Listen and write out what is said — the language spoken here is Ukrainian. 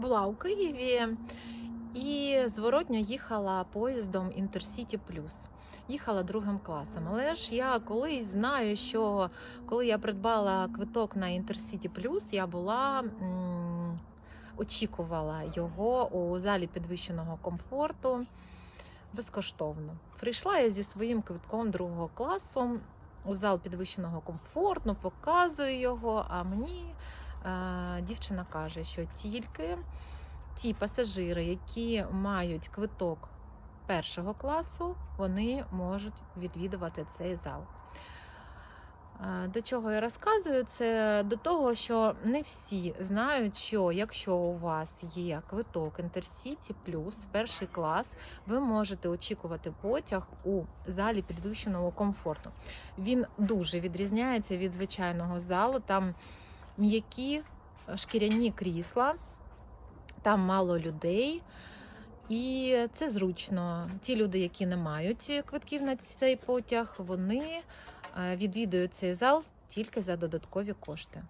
була у Києві і зворотньо їхала поїздом Intercity Plus. Їхала другим класом. Але ж я колись знаю, що коли я придбала квиток на Intercity Plus, я була очікувала його у залі підвищеного комфорту безкоштовно. Прийшла я зі своїм квитком другого класу у зал підвищеного комфорту, показую його. А мені дівчина каже, що тільки ті пасажири, які мають квиток першого класу, вони можуть відвідувати цей зал. До чого я розказую? Це до того, що не всі знають, що якщо у вас є квиток Intercity Plus, перший клас, ви можете очікувати потяг у залі підвищеного комфорту. Він дуже відрізняється від звичайного залу. Там м'які е, шкіряні крісла, там мало людей. І це зручно. Ті люди, які не мають квитків на цей потяг, вони е, відвідують цей зал тільки за додаткові кошти.